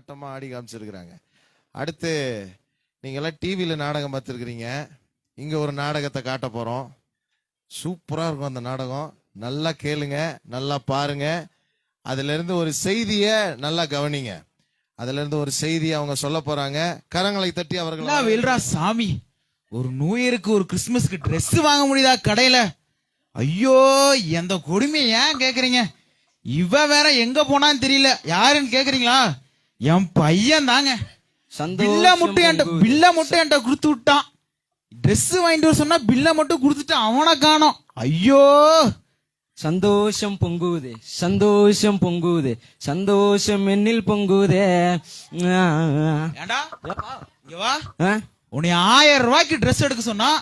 ஆட்டமா ஆடி காமிச்சிருக்கிறாங்க. அடுத்து நீங்கெல்லாம் டிவியில் நாடகம் பார்த்துருக்குறீங்க. இங்க ஒரு நாடகத்தை காட்ட போறோம். சூப்பரா இருக்கும் அந்த நாடகம். நல்லா கேளுங்க நல்லா பாருங்க. அதுல இருந்து ஒரு செய்தியை நல்லா கவனிங்க. அதுல இருந்து ஒரு செய்தியை அவங்க சொல்ல போறாங்க. கரங்களை தட்டி அவர்கள் வெல்றா சாமி ஒரு நியூ இயருக்கு ஒரு கிறிஸ்மஸ்க்கு Dress வாங்க முடியுதா கடையில? ஐயோ எந்த கொடுமை ஏன் கேக்குறீங்க? இவ வேற எங்க போனான்னு தெரியல. யாருன்னு கேக்குறீங்களா? என் பையன் தாங்க. பில்ல மட்டும் என்கிட்ட பில்ல மட்டும் என்கிட்ட கொடுத்து விட்டான். Dress வாங்கிட்டு வர சொன்னா பில்ல மட்டும் கொடுத்துட்டு அவனை காணோம். ஐயோ. சந்தோஷம் பொங்குதே. சந்தோஷம் பொங்குதே. சந்தோஷம் என்னில் பொங்குதே. ஏண்டா? வா. உன்னை ஆயிரம் ரூபாய்க்கு Dress எடுக்க சொன்னா.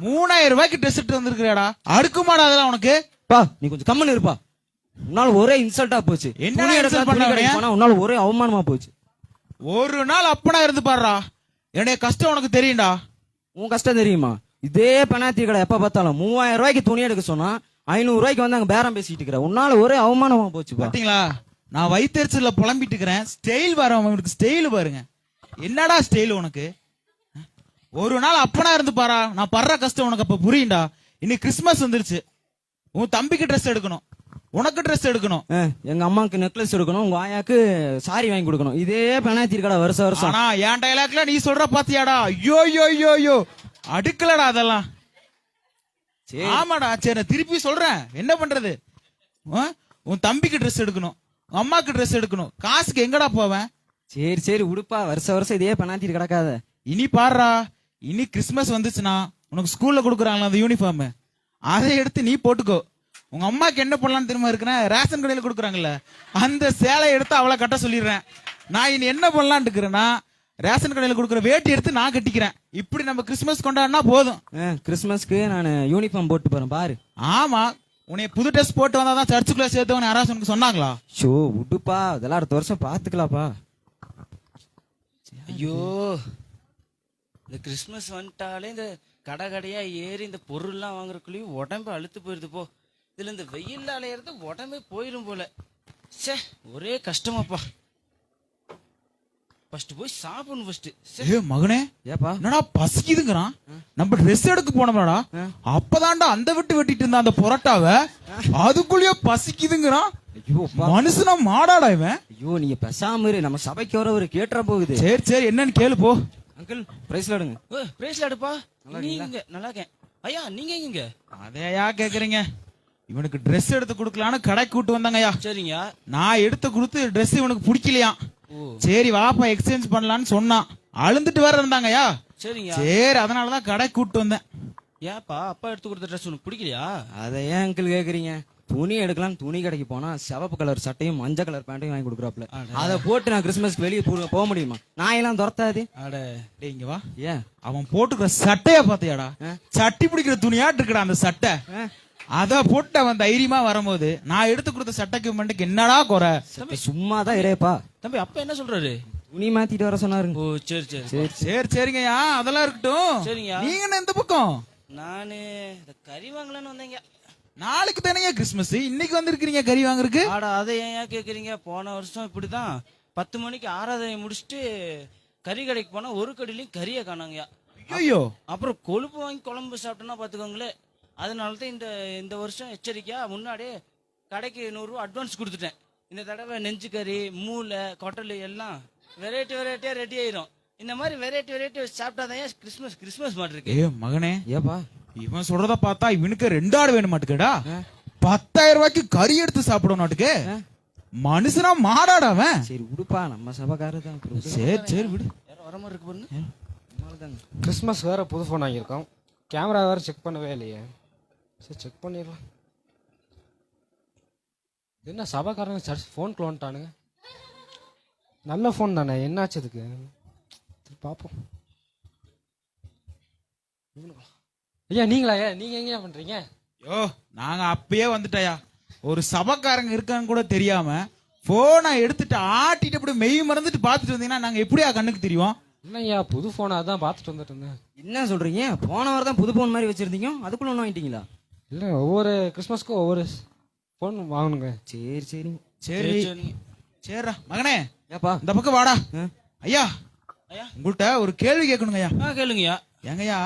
மூணாயிரம் ரூபாய்க்கு Dress எடுத்து வந்திருக்கிறேடா அடுக்குமாடா அதெல்லாம் உனக்கு. பா நீ கொஞ்சம் கம்மன் இருப்பா. உன்னால ஒரே இன்சல்ட்டா போச்சு. என்னடா துணி insult எடுக்கலாம், பண்ண துணி கடைக்கு வரீங்க? போனா உன்னால ஒரே அவமானமா போச்சு. ஒரு நாள் அப்பனா இருந்து பாடுறா என்னுடைய கஷ்டம் உனக்கு தெரியும்டா. உன் கஷ்டம் தெரியுமா? இதே பெனாத்தி கடை எப்ப பார்த்தாலும் மூவாயிரம் ரூபாய்க்கு துணி எடுக்க சொன்னா ஐநூறு ரூபாய்க்கு வந்து அங்க பேரம் பேசிட்டு இருக்கிற. உன்னால ஒரே அவமானமா போச்சுப்பா பாத்தீங்களா? நான் வயிற்றுல புலம்பிட்டு இருக்கிறேன். ஸ்டைல் பாரு அவனுக்கு ஸ்டைல் பாருங்க. என்னடா ஸ்டைல் உனக்கு? ஒரு நாள் அப்பனா இருந்து பாரா. நான் படுற கஷ்டம் உனக்கு அப்ப புரியும்டா. இன்னைக்கு கிறிஸ்மஸ் வந்துருச்சு. உன் தம்பிக்கு Dress எடுக்கணும். உனக்கு Dress எடுக்கணும். எங்க அம்மாக்கு நெக்லஸ் எடுக்கணும் உங்க ஆயாக்கு சாரி வாங்கி கொடுக்கணும். இதே பெனாத்தி கடை வருஷம் வருஷம். ஆனா என் டைலாக்ல நீ சொல்ற பாத்தியாடா? ஐயோ ஐயோ ஐயோ ஐயோ. அடுக்கலடா அதெல்லாம். ஆமாடா சரி நான் திருப்பி சொல்றேன். என்ன பண்றது? உன் தம்பிக்கு Dress எடுக்கணும். அம்மாக்கு Dress எடுக்கணும். காசுக்கு எங்கடா போவேன்? சரி சரி உடுப்பா. வருஷம் வருஷம் இதே பெனாத்தி கிடக்காத. இனி பாருடா. இனி கிறிஸ்மஸ் வந்துச்சுன்னா உனக்கு ஸ்கூல்ல கொடுக்குறாங்களா அந்த யூனிஃபார்ம் அதை எடுத்து நீ போட்டுக்கோ. உங்க அம்மாக்கு என்ன பண்ணலாம்னு திரும்ப இருக்கிறேன் ரேஷன் கடையில கொடுக்குறாங்கல்ல அந்த சேலையை எடுத்து அவளை கட்ட சொல்லிடுறேன். நான் இனி என்ன பண்ணலாம்னு இருக்கிறேன்னா ரேஷன் கடையில கொடுக்குற வேட்டி எடுத்து நான் கட்டிக்கிறேன். இப்படி நம்ம கிறிஸ்மஸ் கொண்டாடினா போதும். கிறிஸ்மஸ்க்கு நான் யூனிஃபார்ம் போட்டு போறேன் பாரு. ஆமா உன்னை புது ட்ரெஸ் போட்டு வந்தாதான் சர்ச்சுக்குள்ள சேர்த்தவன் யாராவது உனக்கு சொன்னாங்களா? ஷோ உடுப்பா அதெல்லாம் அடுத்த வருஷம் பாத்துக்கலாப்பா ஐயோ இந்த கிறிஸ்மஸ் வந்துட்டாலே இந்த கடை கடையா ஏறி இந்த பொருள்லாம் வாங்குறதுக்குள்ளேயும் உடம்பு அழுத்து போயிருது போ. இதுல இந்த வெயில்ல அலையிறது உடம்பே போயிரும் போல. ச்சே ஒரே கஷ்டமாப்பா. ஃபர்ஸ்ட் போய் சாப்பிடணும் ஃபர்ஸ்ட் ஏ மகனே ஏப்பா? என்னடா பசிக்குதுங்கிறான்? நம்ம ட்ரெஸ் எடுக்க போனோம்டா அப்பதான்டா அந்த விட்டு வெட்டிட்டு இருந்தா அந்த பொரோட்டாவை. அதுக்குள்ளேயே பசிக்குதுங்கிறான். ஐயோ. மனுஷனா மாடாடா இவன். ஐயோ நீங்க பேசாம இரு. நம்ம சபைக்கு வர ஒரு கேட்டுற போகுது. சரி சரி என்னன்னு கேளு போ. அங்கிள் பிரைஸ்ல எடுங்க. ஓ பிரேஸ்ல எடுப்பா. நீங்க நல்லா இருக்கேன். ஐயா நீங்க எங்க அதையா கேக்குறீங்க. இவனுக்கு Dress எடுத்து கொடுக்கலான்னு கடைக்கு கூட்டு வந்தாங்கய்யா. சரிங்க. நான் எடுத்து கொடுத்து Dress இவனுக்கு பிடிக்கலையாம் ஓ. சரி வாப்பா எக்ஸ்சேஞ்ச் பண்ணலான்னு சொன்னான். அழுந்துட்டு வேற இருந்தாங்கய்யா. சரிங்க. சரி அதனாலதான் கடைக்கு கூட்டு வந்தேன். ஏப்பா அப்பா எடுத்து கொடுத்த ட்ரெஸ் உனக்கு பிடிக்கலையா? அதை ஏன் அங்கிள் கேக்குறீங்க? துணி எடுக்கலாம் துணி கடைக்கு போனா சிவப்பு கலர் சட்டையும் மஞ்சள் கலர் பேண்ட்டையும் வாங்கி கொடுக்குறாப்ல அதை போட்டு நான் கிறிஸ்மஸ்க்கு வெளியே போ- போக முடியுமா? நான் எல்லாம் துரத்தாது. அட. இங்க வா. ஏன்? அவன் போட்டுக்கிற சட்டைய பாத்தியாடா சட்டி பிடிக்கிற துணியாட்டு இருக்கடா அந்த சட்டை. அத போட்டு அவன் தைரியமா வரும்போது நான் எடுத்து கொடுத்த சட்டைக்கு மண்டைக்கு என்னடா குறை? சும்மா தான் இரேப்பா தம்பி அப்பா என்ன சொல்றாரு? துணி மாத்திட்டு வர சொன்னாருங்க. ஓ சரி சரி. சரி சரி. சரிங்கய்யா அதெல்லாம் இருக்கட்டும். சரிங்கய்யா. நீங்க என்ன எந்த பக்கம்? நானு இந்த கறி வாங்கலாம்னு வந்தேங்க. நாளைக்கு தானேங்க கிறிஸ்மஸ் இன்னைக்கு வந்திருக்கீங்க கறி வாங்குறதுக்கு? ஆடா அதை ஏன் ஏன் கேக்குறீங்க? போன வருஷம் இப்படிதான். பத்து மணிக்கு ஆராதனை முடிச்சுட்டு கறி கடைக்கு போனா ஒரு கடையிலயும் கறியை காணாங்கய்யா. ஐயோ அப்புறம் கொழுப்பு வாங்கி குழம்பு சாப்பிட்டோன்னா பாத்துக்கோங்களேன். அதனால தான் இந்த இந்த வருஷம் எச்சரிக்கையா முன்னாடியே கடைக்கு நூறுரூவா அட்வான்ஸ் கொடுத்துட்டேன். இந்த தடவை நெஞ்சு கறி மூளை கொட்டல் எல்லாம் வெரைட்டி வெரைட்டியா ரெடி ஆயிரும். இந்த மாதிரி வெரைட்டி வெரைட்டி சாப்பிட்டாதான் ஏன் கிறிஸ்மஸ் கிறிஸ்மஸ் மாதிரி இருக்கு? ஏ மகனே. ஏப்பா? இவன் சொல்றத பார்த்தா இவனுக்கு ரெண்டு ஆடு வேணும் மாட்டுக்கடா. பத்தாயிரம் ரூபாய்க்கு கறி எடுத்து சாப்பிடணும் நாட்டுக்கு மனுஷனா மாடாடா அவன். சரி உடுப்பா நம்ம சபைக்காரர் தான். சரி சரி விடு. வர மாதிரி இருக்கு பாருங்க. கிறிஸ்மஸ் வேற புது ஃபோன் வாங்கியிருக்கோம். கேமரா வேற செக் பண்ணவே இல்லையே. சரி செக் பண்ணிடலாம். என்ன சபாக்காரங்க சர்ச் ஃபோன் வந்துட்டானுங்க. நல்ல ஃபோன் தானே என்னாச்சு இதுக்கு? சரி பார்ப்போம்? ஐயா நீங்களா ஐயா? நீங்க எங்கேயா பண்றீங்க? யோ நாங்க அப்பயே வந்துட்டயா. ஒரு சபக்காரங்க இருக்கான்னு கூட தெரியாம போனை எடுத்துட்டு ஆட்டிட்டு அப்படி மெய் மறந்துட்டு பாத்துட்டு வந்தீங்கன்னா நாங்க எப்படியா கண்ணுக்கு தெரியும்? இல்லையா புது ஃபோனை அதான் பார்த்துட்டு வந்துட்டு இருந்தேன். என்ன சொல்றீங்க? போன வாரம் தான் புது போன் மாதிரி வச்சிருந்தீங்க. அதுக்குள்ள ஒண்ணு வாங்கிட்டீங்களா? இல்லை ஒவ்வொரு கிறிஸ்மஸ்க்கும் ஒவ்வொரு ஃபோன் வாங்கணுங்க. சரி சரி. சரி. சரிடா மகனே. ஏப்பா? இந்த பக்கம் வாடா. ஆ? ஐயா. ஐயா. உங்கள்கிட்ட ஒரு கேள்வி கேட்கணுங்க ஐயா. ஆ கேளுங்கய்யா. ஏங்கய்யா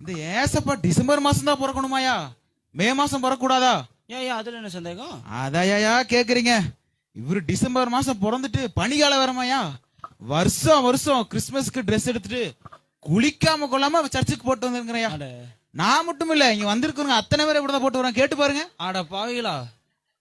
இந்த ஏசப்பா டிசம்பர் மாசம் தான் பிறக்கணுமாயா மே மாசம் பிறக்கூடாதா ஏன் ஐயா அதுல என்ன சந்தேகம்? அதாயா கேக்குறீங்க. இவரு டிசம்பர் மாசம் பிறந்துட்டு பனிகாலம் வரமாயா வருஷம் வருஷம் கிறிஸ்மஸ்க்கு ட்ரெஸ் எடுத்துட்டு குளிக்காம கொள்ளாம சர்ச்சுக்கு போட்டு வந்துருக்கிறேயா அட. நான் மட்டும் இல்ல இங்க வந்திருக்கிறவங்க அத்தனை பேர் இப்படிதான் போட்டு வரேன் கேட்டு பாருங்க. அட பாவிகளா?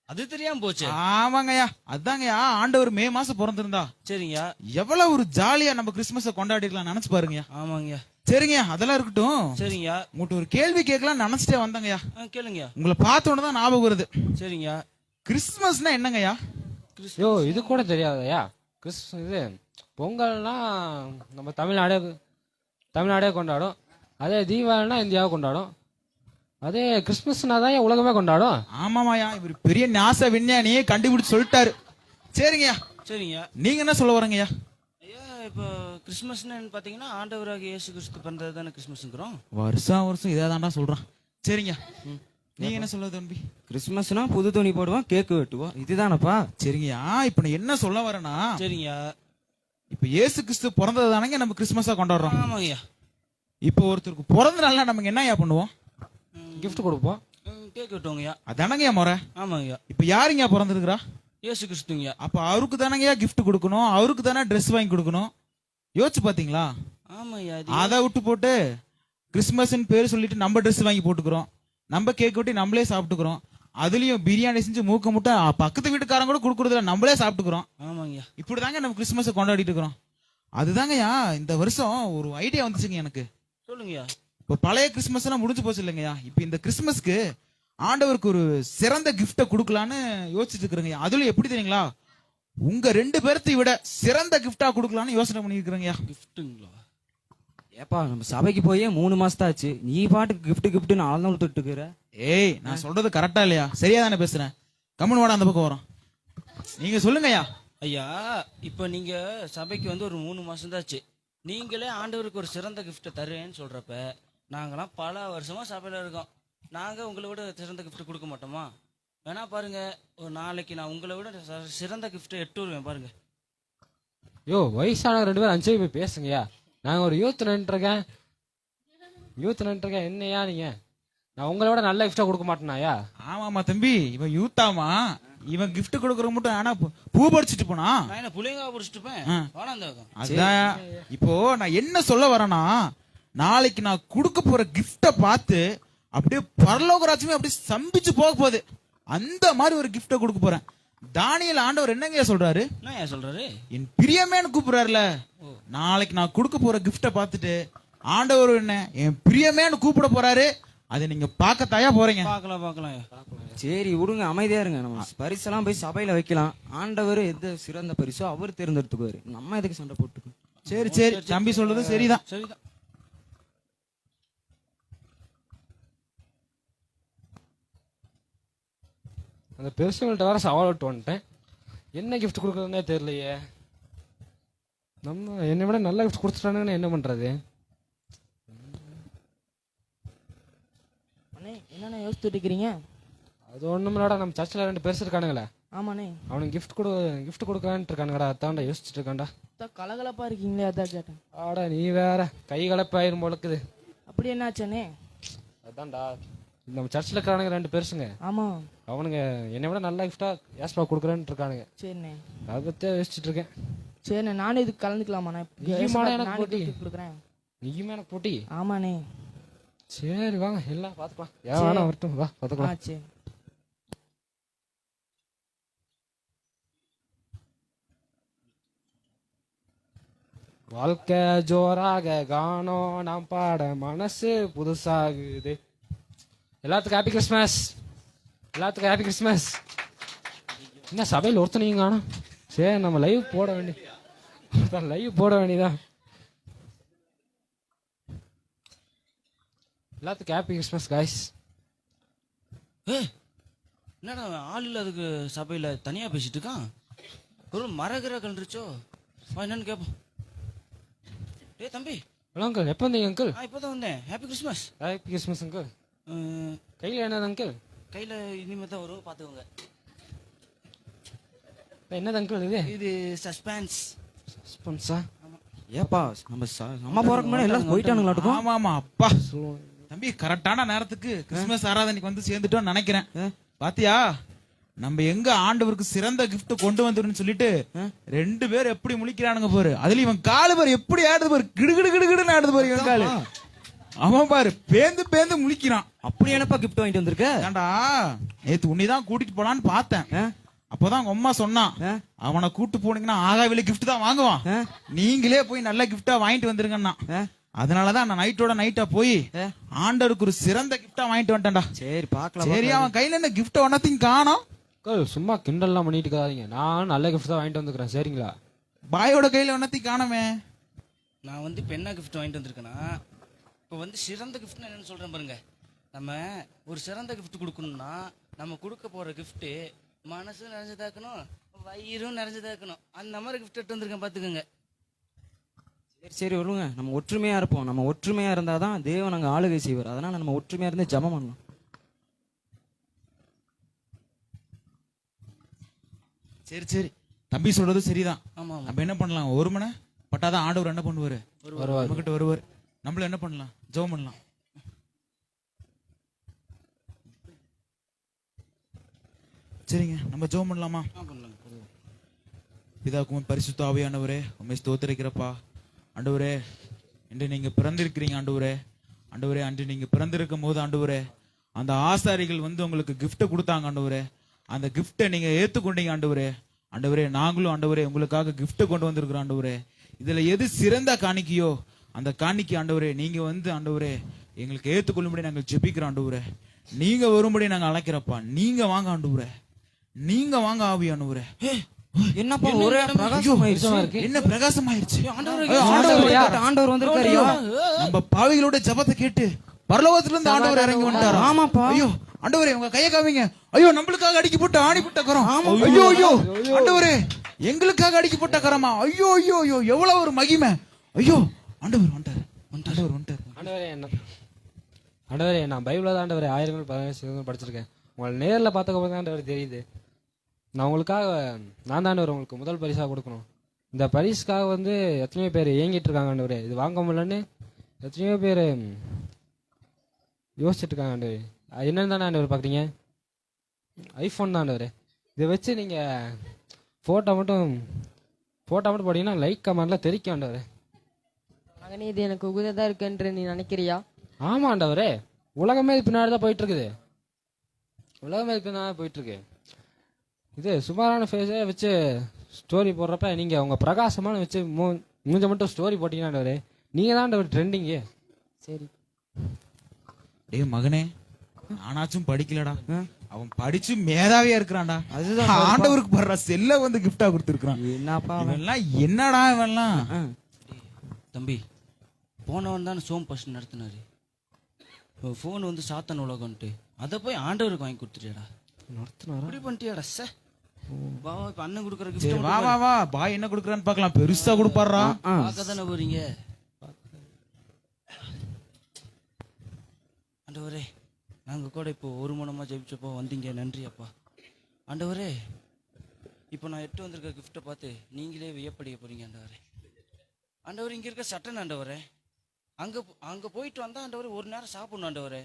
அது தெரியாம போச்சு. ஆமாங்கய்யா. அதாங்கய்யா. ஆண்டவர் மே மாசம் பிறந்திருந்தா. சரிங்கய்யா. எவ்வளவு ஒரு ஜாலியா நம்ம கிறிஸ்மஸ கொண்டாடிக்கலாம் நினைச்சு பாருங்கய்யா. ஆமாங்கய்யா. சரிங்க அதெல்லாம் இருக்கட்டும். சரிங்கய்யா. உங்கள்கிட்ட ஒரு கேள்வி கேட்கலாம் நினைச்சிட்டே வந்தங்கய்யா. ஆ கேளுங்கய்யா. உங்களை பார்த்த உடனே தான் ஞாபகம் வருது. சரிங்கய்யா. கிறிஸ்மஸ்னா என்னங்கய்யா? யோ இது கூட தெரியாதயா கிறிஸ் இது பொங்கல்னா நம்ம தமிழ்நாடே தமிழ்நாடே கொண்டாடும். அதே தீபாவளினா இந்தியாவை கொண்டாடும். அதே கிறிஸ்மஸ்னா தான் உலகமே கொண்டாடும்? ஆமாமாயா இவர் பெரிய நாச விஞ்ஞானியே கண்டுபிடிச்சு சொல்லிட்டாரு. சரிங்கய்யா. சரிங்கய்யா. நீங்க என்ன சொல்ல வரீங்கய்யா? ஐயா இப்போ கிறிஸ்மஸ்னு பாத்தீங்கன்னா ஆண்டவராக இயேசு கிறிஸ்து பண்றது தானே கிறிஸ்மஸ்ங்கிறோம் வருஷம் வருஷம் இதே தாண்டா சொல்றான். சரிங்க நீங்க என்ன சொல்ல தம்பி? கிறிஸ்மஸ்னா புது துணி போடுவோம் கேக்கு வெட்டுவோம். இதுதானப்பா? சரிங்கய்யா இப்ப நான் என்ன சொல்ல வரேன்னா சரிங்கய்யா. இப்ப இயேசு கிறிஸ்து பிறந்தது தானங்க நம்ம கிறிஸ்மஸா கொண்டாடுறோம். ஆமாங்கய்யா. இப்போ ஒருத்தருக்கு பிறந்த நாள்னா நமக்கு என்னய்யா பண்ணுவோம்? gift கொடுப்போம். கேக் வெட்டுவோங்கய்யா. அதானங்கய்யா முறை? ஆமாங்கய்யா. இப்ப யாருங்க பிறந்திருக்கிறா? இயேசு கிறிஸ்துங்கய்யா. அப்ப அவருக்கு தானங்கய்யா gift கொடுக்கணும்? அவருக்கு தானே ட்ரெஸ் வாங்கி கொடுக்கணும்? யோசிச்சு பாத்தீங்களா ஆமாய்யா அது விட்டு போட்டு கிறிஸ்மஸ்னு பேர் சொல்லிட்டு நம்ம Dress வாங்கி போட்டுக்கிறோம். நம்ம கேக் வெட்டி நம்மளே சாப்பிட்டுக்கிறோம். அதுலயும் பிரியாணி செஞ்சு மூக்க முட்டை பக்கத்து வீட்டுக்காரங்க கூட நம்மளே சாப்பிட்டுக்கிறோம். ஆமாங்கய்யா. இப்படிதாங்க நம்ம கிறிஸ்மஸை கொண்டாடிட்டு இருக்கிறோம். அதுதாங்கய்யா இந்த வருஷம் ஒரு ஐடியா வந்துச்சுங்க எனக்கு. சொல்லுங்கய்யா. இப்போ பழைய கிறிஸ்மஸ் எல்லாம் முடிஞ்சு போச்சு இல்லைங்கய்யா. இப்போ இந்த கிறிஸ்மஸ்க்கு ஆண்டவருக்கு ஒரு சிறந்த கிஃப்ட்டை கொடுக்கலான்னு யோசிச்சுட்டு இருக்கிறேங்க அதுலயும் எப்படி தெரியுங்களா? உங்க ரெண்டு பேர்த்தை விட சிறந்த கிஃப்டா கொடுக்கலான்னு யோசனை பண்ணிருக்கிறேங்கய்யா கிஃப்ட்டுங்களா ஏப்பா நம்ம சபைக்கு போயே மூணு மாசத்தாச்சு. நீ பாட்டுக்கு கிஃப்ட் கிஃப்ட்னு ஆளுநர் தொட்டுக்கிற ஏய் நான் சொல்றது கரெக்டா இல்லையா? சரியா தானே பேசுறேன். கம்மன் வாடா அந்த பக்கம் வரோம். நீங்க சொல்லுங்கய்யா. ஐயா இப்போ நீங்க சபைக்கு வந்து ஒரு மூணு மாசம் தாச்சு நீங்களே ஆண்டவருக்கு ஒரு சிறந்த கிஃப்ட்டை தருவேன்னு சொல்றப்ப நாங்களாம் பல வருஷமா சபையில இருக்கோம். நாங்க உங்களை விட சிறந்த கிஃப்ட் கொடுக்க மாட்டோமா? வேணா பாருங்க ஒரு நாளைக்கு நான் உங்களை விட ச- சிறந்த கிஃப்ட்டை எட்டு வருவேன் பாருங்க. யோ வயசான ரெண்டு பேரும் அஞ்சு போய் பேசுங்கய்யா. நாங்க ஒரு யூத் நின்றுருக்கேன். யூத் நின்றுருக்கேன். என்னையா நீங்க? நான் உங்களை விட நல்ல கிஃப்டா கொடுக்க மாட்டேனாயா ஆமாமா தம்பி இவன் யூத்தாமா இவன் gift கொடுக்கற மட்டும் ஆனா பூ- படிச்சுட்டு போனா. நான் இந்த பக்கம். அதான். இப்போ நான் என்ன சொல்ல வரேன்னா நாளைக்கு நான் கொடுக்க போற கிஃப்ட பார்த்து அப்படியே பரலோக ராஜ்யமே அப்படியே சம்பிச்சு போக போகுது. அந்த மாதிரி ஒரு கிஃப்ட கொடுக்க போறேன். தானியல் ஆண்டவர் என்னங்க சொல்றாரு? என்ன சொல்றாரு? என் பிரியமேன்னு கூப்பிடுறாருல. நாளைக்கு நான் கொடுக்க போற கிஃப்ட பார்த்துட்டு ஆண்டவர் என்ன என் பிரியமேன்னு கூப்பிட போறாரு. அதை நீங்க பார்க்கத்தாயா போறீங்க? பார்க்கலாம் பார்க்கலாம் சரி விடுங்க அமைதியா இருங்க. நம்ம பரிசெல்லாம் போய் சபையில வைக்கலாம். ஆண்டவர் எது சிறந்த பரிசோ அவர் தேர்ந்தெடுத்துக்குவாரு. நம்ம எதுக்கு சண்டை போட்டுக்கணும்? சரி சரி. தம்பி சொல்றது சரிதான். சரிதான். அந்த பெருசுங்கள்ட்ட வேற சவால் விட்டு வந்துட்டேன். என்ன gift கொடுக்குறதுனே தெரியலையே. நம்ம என்னை விட நல்ல gift கொடுத்துட்டானுன்னு என்ன பண்றது? அண்ணே என்னண்ணே யோசிச்சுட்டு இருக்கிறீங்க? அது ஒண்ணுமில்லடா நம்ம சர்ச்சில் ரெண்டு பெருசு இருக்கானுங்களே. ஆமாண்ணே. அவனுக்கு gift கொடு gift கொடுக்கலான்ட்டு இருக்கானுங்கடா. அதான்டா யோசிச்சுட்டு இருக்கான்டா. அதான் கலகலப்பா இருக்கீங்களே அதான் கேட்டேன். ஆடா நீ வேற. கை கலப்பாயிரும் போலக்குது. அப்படி என்னாச்சண்ணே அதான்டா. நம்ம சர்ச்சில் இருக்கிறானுங்க ரெண்டு பெருசுங்க ஆமா. அவனுங்க என்னை விட நல்ல கிஃப்டா ஏஸ்பா கொடுக்குறேன்னு இருக்கானுங்க. சரிண்ணே. அதை பத்தி யோசிச்சுட்டு இருக்கேன். சரிண்ணே நானும் இதுக்கு கலந்துக்கலாமா? நான் நீயுமாடா எனக்கு போட்டி? கொடுக்குறேன். நீயுமே எனக்கு போட்டி? ஆமாண்ணே. சரி வாங்க. எல்லாம் பார்த்துக்கலாம். ஏன் வேணாம் வரட்டும். வா பார்த்துக்கலாம். சரி. வாழ்க்கை ஜோராக காணோம் நாம் பாட மனசு புதுசாகுது. எல்லாத்துக்கும் ஹாப்பி கிறிஸ்மஸ் எல்லாத்துக்கும் ஹாப்பி கிறிஸ்மஸ் என்ன சபையில் ஒருத்தனையும் காணும்? சரி நம்ம லைவ் போட வேண்டிய லைவ் போட வேண்டியதான் எல்லாத்துக்கும் ஹாப்பி கிறிஸ்மஸ் காய்ஸ் ஏ என்னடா ஆள் இல்லாததுக்கு சபையில் தனியாக பேசிட்டு இருக்கான்? ஒரு மரகிற கண்டுச்சோ என்னன்னு கேட்போம் டேய் தம்பி. Hello uncle. எப்போ வந்தீங்க அங்கிள்? நான் இப்போதான் வந்தேன். Happy Christmas happy Christmas uncle. கையில் என்னது அங்கிள்? கையில இனிமே தான் வரும் பாத்துக்கோங்க என்னது அங்கிள் இது? இது சஸ்பென்ஸ் சஸ்பென்ஸா ஏப்பா நம்ம நம்ம போறதுக்கு முன்னாடி எல்லாம் போயிட்டானுங்களாட்டுக்கும் ஆமா ஆமா அப்பா. தம்பி கரெக்டான நேரத்துக்கு கிறிஸ்துமஸ் ஆராதனைக்கு வந்து சேர்ந்துட்டோம்னு நினைக்கிறேன். பாத்தியா? நம்ம எங்க ஆண்டவருக்கு சிறந்த gift கொண்டு வந்துருன்னு சொல்லிட்டு ரெண்டு பேர் எப்படி முழிக்கிறானுங்க பாரு. அதுல இவன் காலு பாரு எப்படி ஆடுது பாரு. கிடு கிடு கிடு கிடுன்னு ஆடுது பாரு இவன் காலு. அவன் பாரு பேந்து பேந்து முழிக்கிறான். அப்படி என்னப்பா கிஃப்ட் வாங்கிட்டு வந்திருக்க? ஏண்டா நேத்து உன்னைதான் கூட்டிட்டு போலான்னு பார்த்தேன். அப்பதான் உங்க அம்மா சொன்னான் அவனை கூட்டு போனீங்கன்னா ஆகாவில கிஃப்ட் தான் வாங்குவான். நீங்களே போய் நல்ல கிஃப்டா வாங்கிட்டு வந்துருங்கண்ணா அதனாலதான் நான் நைட்டோட நைட்டா போய் ஆண்டவருக்கு ஒரு சிறந்த கிஃப்டா வாங்கிட்டு வந்துட்டேன்டா. சரி பாக்கலாம் சரி அவன் கையில என்ன கிஃப்ட் ஒன்னத்தையும் காணோம். அங்கிள் சும்மா கிண்டல்லாம் பண்ணிட்டு இருக்காதீங்க நான் நல்ல கிஃப்ட் தான் வாங்கிட்டு வந்துக்கிறேன் சரிங்களா? பாயோட கையில ஒன்னத்தையும் காணோமே? நான் வந்து இப்போ என்ன கிஃப்ட் வாங்கிட்டு வந்திருக்கேன்னா இப்போ வந்து சிறந்த கிஃப்ட்னு என்னன்னு சொல்றேன் பாருங்க. நம்ம ஒரு சிறந்த கிஃப்ட் கொடுக்கணும்னா நம்ம கொடுக்க போற gift மனசும் நிறைஞ்சதா இருக்கணும் வயிறும் நிறைஞ்சதா இருக்கணும். அந்த மாதிரி கிஃப்ட் எடுத்து வந்திருக்கேன் பாத்துக்கோங்க. சரி சரி வருங்க. நம்ம ஒற்றுமையா இருப்போம். நம்ம ஒற்றுமையா இருந்தாதான் தேவன் அங்க ஆளுகை செய்வார். அதனால நம்ம ஒற்றுமையா இருந்து ஜெபம் பண்ணலாம். சரி சரி. தம்பி சொல்றது சரிதான். ஆமா நம்ம என்ன பண்ணலாம்? ஒரு மணி பட்டாதான் ஆண்டவர் என்ன பண்ணுவாரு? வருவார். நம்ம கிட்ட வருவார். நம்மள என்ன பண்ணலாம்? ஜெபம் பண்ணலாம். சரிங்க. நம்ம ஜெபம் பண்ணலாமா? பிதாக்கும் பரிசுத்த ஆவியானவரே உண்மை ஸ்தோத்திரிக்கிறப்பா. ஆண்டவரே இன்று நீங்க பிறந்திருக்கிறீங்க ஆண்டவரே. ஆண்டவரே அன்று நீங்க பிறந்திருக்கும் போது ஆண்டவரே அந்த ஆசாரிகள் வந்து உங்களுக்கு gift கொடுத்தாங்க ஆண்டவரே. அந்த கிஃப்டை நீங்க ஏத்துக்கொண்டீங்க ஆண்டவரே. ஆண்டவரே நாங்களும் ஆண்டவரே உங்களுக்காக gift கொண்டு வந்திருக்கிறோம் ஆண்டவரே. இதுல எது சிறந்த காணிக்கையோ அந்த காணிக்கை ஆண்டவரே நீங்க வந்து ஆண்டவரே எங்களுக்கு ஏத்துக்கொள்ளும்படி நாங்கள் ஜெபிக்கிறோம் ஆண்டவரே. நீங்க வரும்படி நாங்க அழைக்கிறப்பா நீங்க வாங்க ஆண்டவரே. நீங்க வாங்க ஆவியானவரே என்னப்பா ஒரே பிரகாசம் என்ன பிரகாசம் ஆயிருச்சு ஆண்டவர் ஆண்டவர் வந்திருக்காருயா நம்ம பாவிகளோட ஜபத்தை கேட்டு பரலோகத்துல இருந்து ஆண்டவர் இறங்கி வந்துட்டாரா ஆமாப்பா. ஐயோ ஆண்டவரே உங்க கைய காமிங்க. ஐயோ நம்மளுக்காக அடிக்கி போட்டு ஆணி போட்ட கரம். ஐயோ ஐயோ. ஆண்டவரே எங்களுக்காக அடிக்கி போட்ட கரமா? ஐயோ ஐயோ ஐயோ. எவ்வளவு ஒரு மகிமை. ஐயோ ஆண்டவர் வந்துட்டாரு ஆண்டவர் வந்துட்டாரு ஆண்டவரே என்ன ஆண்டவரே நான் பைபிளில் தான் ஆண்டவரே ஆயிரங்கள் பதினேழு படிச்சிருக்கேன். உங்களை நேரில் பார்த்தக்கப்போ தான் ஆண்டவர் தெரியுது. நான் உங்களுக்காக நான் தான் ஆண்டவர் உங்களுக்கு முதல் பரிசாக கொடுக்கணும். இந்த பரிசுக்காக வந்து எத்தனையோ பேர் ஏங்கிட்டு இருக்காங்க ஆண்டவரே. இது வாங்க முடியலன்னு எத்தனையோ பேர் யோசிச்சுட்டு இருக்காங்க ஆண்டவரே. என்னன்னு தானே ஆண்டவர் பார்க்குறீங்க? ஐஃபோன் தான் ஆண்டவரே. இதை வச்சு நீங்கள் ஃபோட்டோ மட்டும் ஃபோட்டோ மட்டும் போட்டீங்கன்னா லைக் கமெண்ட்லாம் தெரிக்கும் ஆண்டவரே. மகனே இது எனக்கு உகுததா இருக்குன்று நீ நினைக்கிறியா? ஆமா ஆண்டவரே. உலகமே இது பின்னாடி தான் போயிட்டு இருக்குது உலகமே இது பின்னாடி போயிட்டு இருக்கு இது சுமாரான ஃபேஸே வச்சு ஸ்டோரி போடுறப்ப நீங்க உங்க பிரகாசமான வச்சு மூ- மூஞ்ச மட்டும் ஸ்டோரி போட்டீங்கன்னா ஆண்டவரே நீங்க தான் ஆண்டவர் ட்ரெண்டிங்கு சரி. டேய் மகனே நானாச்சும் படிக்கலடா. அவன் படிச்சு மேதாவியா இருக்கிறான்டா. அதுதான் ஆண்டவருக்கு படுற செல்ல வந்து கிஃப்டா கொடுத்துருக்கான் என்னப்பா? இவன்லாம் என்னடா இவன்லாம். தம்பி போனவன் தானே சோம் பஸ்ட் நடத்தினாரு. ஃபோன் வந்து சாத்தன் உலகம்ட்டு அதை போய் ஆண்டவருக்கு வாங்கி கொடுத்துட்டியாடா. நடத்தினாரா? அப்படி பண்ணிட்டியாடா சே. வா இப்ப அண்ணன் கொடுக்குற சரி கிஃப்ட் வா வா வா. பாய் என்ன கொடுக்குறான்னு பார்க்கலாம். பெருசா கொடுப்பாரா பார்க்க தானே போறீங்க? ஆண்டவரே நாங்கள் கூட இப்போ ஒரு மனமாக ஜெபிச்சப்போ வந்தீங்க. நன்றி அப்பா. ஆண்டவரே இப்போ நான் எட்டு வந்திருக்க கிஃப்ட்டை பார்த்து நீங்களே வியப்படைய போறீங்க ஆண்டவரே. ஆண்டவர் இங்கே இருக்க சட்டன் ஆண்டவரே. அங்கே அங்கே போயிட்டு வந்தால் ஆண்டவர் ஒரு நேரம் சாப்பிடணும் ஆண்டவரே.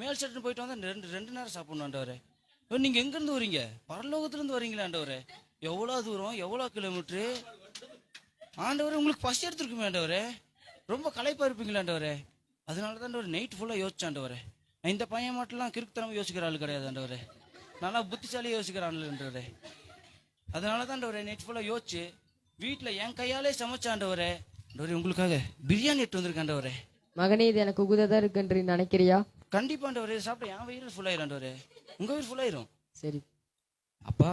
மேல் சட்டன் போயிட்டு வந்தால் ரெண்டு ரெண்டு நேரம் சாப்பிடணும் ஆண்டவரே. இப்போ நீங்கள் எங்கேருந்து வரீங்க? பரலோகத்துலேருந்து வரீங்களா ஆண்டவரே. எவ்வளோ தூரம் எவ்வளோ கிலோமீட்ரு ஆண்டவரே உங்களுக்கு பசி எடுத்துருக்குமே ஆண்டவரே. ரொம்ப களைப்பாக இருப்பீங்களா ஆண்டவரே. அதனால தான் ஆண்டவரே நைட் ஃபுல்லாக யோசிச்சேன் ஆண்டவரே. இந்த பையன் மட்டும்லாம் கிறுக்குத்தனமா யோசிக்கிற ஆள் கிடையாது ஆண்டவரே நல்லா புத்திசாலியா யோசிக்கிற ஆள் ஆண்டவரே அதனால தான் ஆண்டவரே நைட் ஃபுல்லா யோசிச்சு வீட்டுல என் கையாலே சமைச்ச ஆண்டவரே ஆண்டவரே உங்களுக்காக பிரியாணி எடுத்து வந்திருக்கேன் ஆண்டவரே மகனே இது எனக்கு உகுததா இருக்குன்று நினைக்கிறியா? கண்டிப்பா ஆண்டவரே சாப்பிட்ட என் வயிறு ஃபுல் ஆயிரும் ஆண்டவரே உங்க வயிறு ஃபுல் ஆயிரும். சரி. அப்பா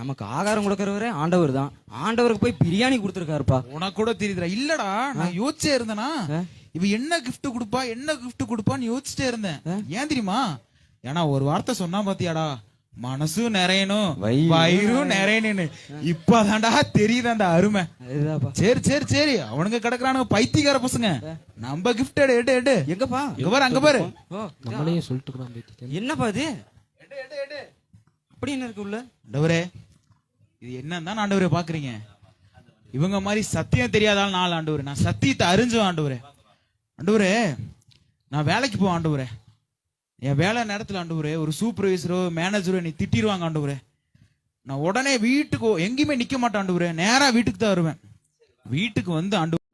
நமக்கு ஆகாரம் கொடுக்கறவரே ஆண்டவர் தான். ஆண்டவருக்கு போய் பிரியாணி கொடுத்துருக்காருப்பா. உனக்கு கூட தெரியுதுடா. இல்லடா நான் யோசிச்சே இருந்தேனா? இவ என்ன gift கொடுப்பா என்ன gift கொடுப்பான்னு யோசிச்சுட்டே இருந்தேன். ஏன் தெரியுமா? ஏன்னா ஒரு வார்த்தை சொன்னா பாத்தியாடா மனசும் நிறையணும் வயிறு. வயிறும் நிறையணும்னு. இப்பதான்டா தெரியுது அந்த அருமை சரி சரி சரி. அவனுங்க கிடக்குறானுங்க பைத்தியக்கார பசங்க. நம்ம கிஃப்ட் எடு எடு எடு. எங்கப்பா? இங்க பாரு அங்க பாரு. நம்மளையும் சொல்லிட்டு என்னப்பா இது? அப்படி என்ன இருக்கு உள்ள? ஆண்டவரே இது என்னன்னு தான் ஆண்டவரை பாக்குறீங்க? இவங்க மாதிரி சத்தியம் தெரியாதால நாலு ஆண்டவர். நான் சத்தியத்தை அறிஞ்சு ஆண்டவரே. ஆண்டவரே நான் வேலைக்கு போவேன் ஆண்டவரே. என் வேலை நேரத்தில் ஆண்டவரே ஒரு சூப்பர்வைசரோ மேனேஜரோ நீ திட்டிடுவாங்க ஆண்டவரே. நான் உடனே வீட்டுக்கு எங்கேயுமே நிற்க மாட்டேன் ஆண்டவரே. நேராக வீட்டுக்கு தான் வருவேன். வீட்டுக்கு வந்து ஆண்டு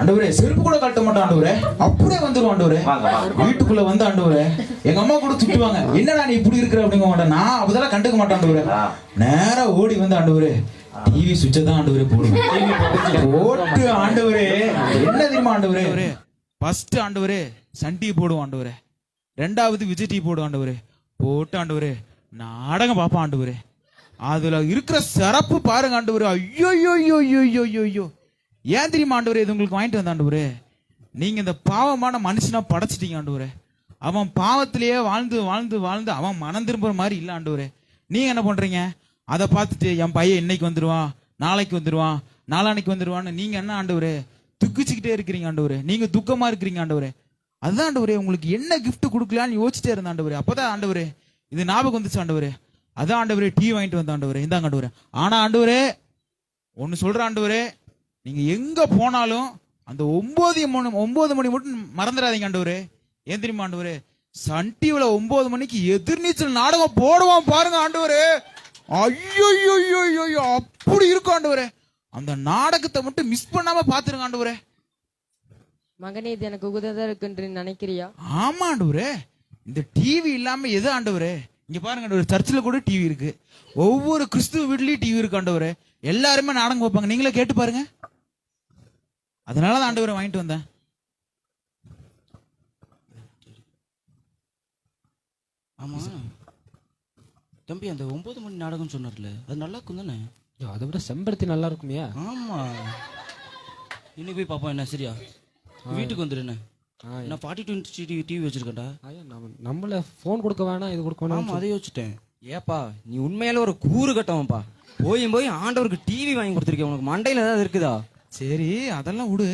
ஆண்டவரே செருப்பு கூட கட்ட மாட்டேன் ஆண்டவரே. அப்படியே வந்துரும் ஆண்டவரே. வீட்டுக்குள்ள வந்து ஆண்டவரே. எங்க அம்மா கூட திட்டுவாங்க என்னடா நீ இப்படி இருக்கிற? அப்படிங்க மாட்டேன். நான் அதெல்லாம் கண்டுக்க மாட்டேன் ஆண்டவரே. நேரா ஓடி வந்து ஆண்டவரே டிவி சுவிட்சை தான் ஆண்டவரே போடுவேன். போட்டு ஆண்டவரே. என்ன தெரியுமா ஆண்டவரே? ஃபர்ஸ்ட் ஆண்டவரே சன் டிவி போடுவோம் ஆண்டவரே. ரெண்டாவது விஜய் டிவி போடுவோம் ஆண்டவரே. போட்டு ஆண்டவரே நாடகம் பார்ப்போம் ஆண்டவரே. அதுல இருக்கிற சிறப்பு பாருங்க ஆண்டவரே. ஐயோ ஐயோ ஐயோ ஐயோ ஐயோ ஏன் தெரியுமா ஆண்டவரே? இது உங்களுக்கு வாங்கிட்டு வந்த ஆண்டவரே. நீங்க இந்த பாவமான மனுஷனா படைச்சிட்டீங்க ஆண்டவரே. அவன் பாவத்திலேயே வாழ்ந்து வாழ்ந்து வாழ்ந்து அவன் மனம் திரும்புற மாதிரி இல்லை ஆண்டவரே. நீங்க என்ன பண்றீங்க? அதை பார்த்துட்டு என் பையன் இன்னைக்கு வந்துருவான் நாளைக்கு வந்துருவான் நாளானைக்கு வந்துருவான்னு நீங்க என்ன ஆண்டவரே? துக்கிச்சுக்கிட்டே இருக்கிறீங்க ஆண்டவரே. நீங்க துக்கமா இருக்கிறீங்க ஆண்டவரே. அதுதான் ஆண்டவரே உங்களுக்கு என்ன கிஃப்ட் கொடுக்கலான்னு யோசிச்சிட்டே இருந்த ஆண்டவரே. அப்பதான் ஆண்டவரே இது ஞாபகம் வந்துச்சு ஆண்டவரே. அதான் ஆண்டவரே டீ வாங்கிட்டு வந்த ஆண்டவரே. இந்தாங்க ஆண்டவரே. ஆனா ஆண்டவரே ஒன்னு சொல்ற ஆண்டவரே. நீங்க எங்க போனாலும் அந்த ஒன்பது மணி ஒன்பது மணி மட்டும் மறந்துடாதீங்க ஆண்டவரே. ஏன் தெரியுமா ஆண்டவரே? சன் டிவில ஒன்பது மணிக்கு எதிர்நீச்சல் நாடகம் போடுவான் பாருங்க ஆண்டவரே. ஐயோ அப்படி இருக்கும் ஆண்டவரே. அந்த நாடகத்தை மட்டும் மிஸ் பண்ணாம பாத்துருங்க ஆண்டவரே. மகனே இது எனக்கு உகந்ததா இருக்குன்னு நினைக்கிறியா? ஆமா ஆண்டவரே. இந்த டிவி இல்லாம எது ஆண்டவரே? இங்க பாருங்க ஆண்டவரே சர்ச்சில் கூட டிவி இருக்கு. ஒவ்வொரு கிறிஸ்துவ வீட்லயும் டிவி இருக்கு ஆண்டவரே எல்லாருமே நாடகம் பார்ப்பாங்க. நீங்களே கேட்டு பாருங்க. அதனாலதான் ஆண்டவரே வாங்கிட்டு வந்தேன். ஆமா. தம்பி அந்த ஒன்பது மணி நாடகம் சொன்னார்ல அது நல்லா இருக்கும் தானே? அதை விட செம்பருத்தி நல்லா இருக்குமியா. ஆமா. இன்னைக்கு போய் பாப்போம் என்ன சரியா? வீட்டுக்கு ஆ, நான் ஃபார்ட்டி டுவெண்ட்டி டிவி டிவி வச்சிருக்கேன்டா. நம்மள ஃபோன் கொடுக்க வேணாம் இது கொடுக்க வேணாம் ஆமா அதை யோசிச்சிட்டேன். ஏப்பா நீ உண்மையில ஒரு கூறு கட்டவன்ப்பா. போயும் போய் ஆண்டவருக்கு டிவி வாங்கி கொடுத்துருக்கேன். உனக்கு மண்டையில ஏதாவது இருக்குதா? சரி அதெல்லாம் விடு.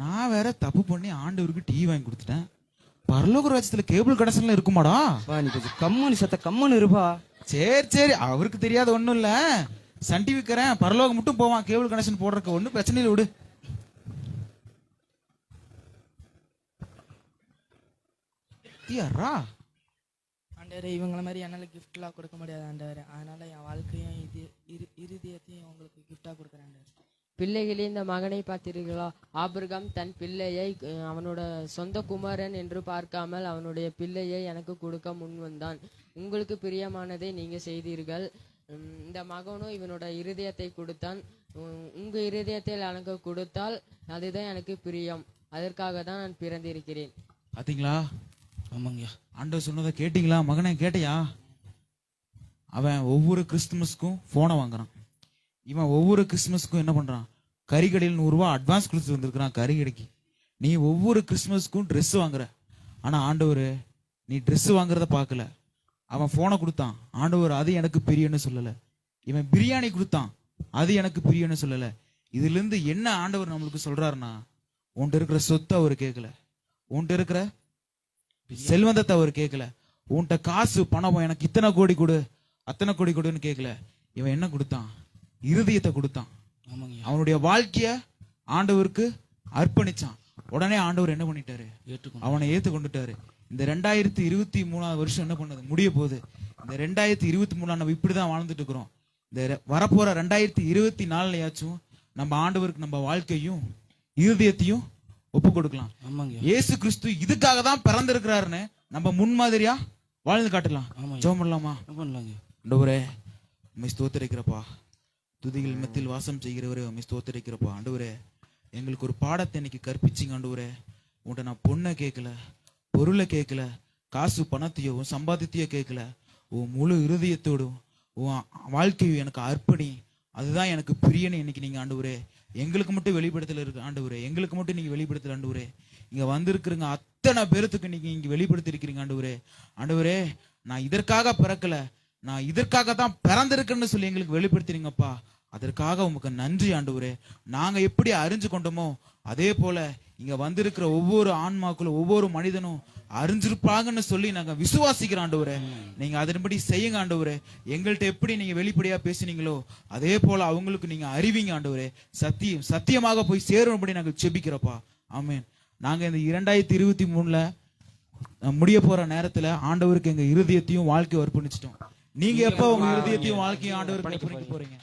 நான் வேற தப்பு பண்ணி ஆண்டவருக்கு டிவி வாங்கி கொடுத்துட்டேன். பரலோக ராஜ்யத்துல கேபிள் கனெக்ஷன்ல இருக்குமாடா? பா நீ கொஞ்சம் கம்மனு சத்த கம்மனு இருப்பா. சரி சரி அவருக்கு தெரியாத ஒண்ணும் இல்ல. சன் டிவி விற்கிறேன் பரலோகம் மட்டும் போவான் கேபிள் கனெக்ஷன் போடுறதுக்கு ஒன்றும் பிரச்சனை இல்லை விடு. யாரா ஆண்டவரே இவங்கள மாதிரி என்னால் கிஃப்ட்லாம் கொடுக்க முடியாது ஆண்டவரே. அதனால என் வாழ்க்கையும் இது இரு இருதயத்தையும் உங்களுக்கு கிஃப்டாக கொடுக்குறேன் ஆண்டவரே. பிள்ளைகளே இந்த மகனை பார்த்தீர்களா? ஆபிரகாம் தன் பிள்ளையை அவனோட சொந்த குமாரன் என்று பார்க்காமல் அவனுடைய பிள்ளையை எனக்கு கொடுக்க முன் வந்தான். உங்களுக்கு பிரியமானதை நீங்க செய்தீர்கள். இந்த மகனும் இவனோட இருதயத்தை கொடுத்தான். உம், உங்க இருதயத்தில் எனக்கு கொடுத்தால் அதுதான் எனக்கு பிரியம். அதற்காக தான் நான் பிறந்திருக்கிறேன். பாத்தீங்களா? ஆமாங்கய்யா. ஆண்டவர் சொன்னதை கேட்டிங்களா? மகனே கேட்டியா? அவன் ஒவ்வொரு கிறிஸ்துமஸ்க்கும் ஃபோனை வாங்குறான். இவன் ஒவ்வொரு கிறிஸ்துமஸ்க்கும் என்ன பண்ணுறான் கறிக்கடையில் நூறுரூவா அட்வான்ஸ் கொடுத்து வந்திருக்கிறான் கறிக்கடைக்கு. நீ ஒவ்வொரு கிறிஸ்துமஸ்க்கும் ட்ரெஸ் வாங்குற. ஆனால் ஆண்டவர் நீ ட்ரெஸ் வாங்குறத பார்க்கல. அவன் ஃபோனை கொடுத்தான். ஆண்டவர் அது எனக்கு பிரியன்னு சொல்லலை. இவன் பிரியாணி கொடுத்தான். அது எனக்கு பிரியன்னு சொல்லலை. இதுலேருந்து என்ன ஆண்டவர் நம்மளுக்கு சொல்கிறாருன்னா உன்கிட்ட இருக்கிற சொத்தை அவர் கேட்கல. உன்கிட்ட இருக்கிற செல்வந்தத்தை அவர் கேட்கல உன்கிட்ட காசு பணம் எனக்கு இத்தனை கோடி கொடு. அத்தனை கோடி கொடுன்னு கேட்கல இவன் என்ன கொடுத்தான்? இருதயத்தை கொடுத்தான். அவனுடைய வாழ்க்கைய ஆண்டவருக்கு அர்ப்பணிச்சான். உடனே ஆண்டவர் என்ன பண்ணிட்டாரு? அவனை ஏத்து கொண்டுட்டாரு இந்த ரெண்டாயிரத்தி இருபத்தி மூணாவது வருஷம் என்ன பண்ணது? முடிய போகுது. இந்த ரெண்டாயிரத்தி இருபத்தி மூணா நம்ம இப்படிதான் வாழ்ந்துட்டு இருக்கிறோம். இந்த வரப்போற ரெண்டாயிரத்தி இருபத்தி நாலுலயாச்சும் நம்ம ஆண்டவருக்கு நம்ம வாழ்க்கையும் இருதயத்தையும் ஒப்பு கொடுக்கலாம் ஆமாங்கய்யா இயேசு கிறிஸ்து இதுக்காக தான் பிறந்திருக்கிறாருன்னு நம்ம முன்மாதிரியா வாழ்ந்து காட்டலாம். ஜெபம் பண்ணலாமா? பண்ணலாங்க? ஆண்டவரே உண்மை ஸ்தோத்தரிக்கிறப்பா. துதிகள் மத்தியில் வாசம் செய்கிறவரே உண்மை ஸ்தோத்தரிக்கிறப்பா. ஆண்டவரே எங்களுக்கு ஒரு பாடத்தை இன்னைக்கு கற்பிச்சிங்க ஆண்டவரே. உன்ட்ட நான் பொண்ணை கேட்கல பொருளை கேட்கல காசு பணத்தையோ உன் சம்பாதித்தையோ கேட்கல. உன் முழு இருதயத்தோடும் உன் வாழ்க்கையும் எனக்கு அர்ப்பணி. அதுதான் எனக்கு பிரியன்னு இன்னைக்கு நீங்க ஆண்டவரே எங்களுக்கு மட்டும் வெளிப்படுத்தல இருக்கு ஆண்டவரே. எங்களுக்கு மட்டும் நீங்க வெளிப்படுத்தல ஆண்டவரே. இங்க வந்திருக்கிறங்க அத்தனை பேர்த்துக்கு நீங்க இங்க வெளிப்படுத்தி இருக்கிறீங்க ஆண்டவரே. ஆண்டவரே நான் இதற்காக பிறக்கல. நான் இதற்காக தான் பிறந்திருக்கேன்னு சொல்லி எங்களுக்கு வெளிப்படுத்தினீங்கப்பா. அதற்காக உமக்கு நன்றி ஆண்டவரே. நாங்க எப்படி அறிஞ்சு கொண்டோமோ அதே போல இங்க வந்திருக்கிற ஒவ்வொரு ஆன்மாக்குள்ள ஒவ்வொரு மனிதனும் அறிஞ்சிருப்பாங்கன்னு சொல்லி நாங்க விசுவாசிக்கிறோம் ஆண்டவரே. நீங்க அதன்படி செய்யுங்க ஆண்டவரே. எங்கள்கிட்ட எப்படி நீங்க வெளிப்படையா பேசுனீங்களோ அதே போல அவங்களுக்கு நீங்க அறிவிங்க ஆண்டவரே. சத்தியம் சத்தியமாக போய் சேரும்படி நாங்கள் செபிக்கிறப்பா ஆமேன். நாங்க இந்த இரண்டாயிரத்தி இருபத்தி மூணுல முடிய போற நேரத்துல ஆண்டவருக்கு எங்க இருதயத்தையும் வாழ்க்கையை அர்ப்பணிச்சிட்டோம். நீங்க எப்ப உங்க இருதயத்தையும் வாழ்க்கையும் ஆண்டவருக்கு அர்ப்பணிக்க போறீங்க?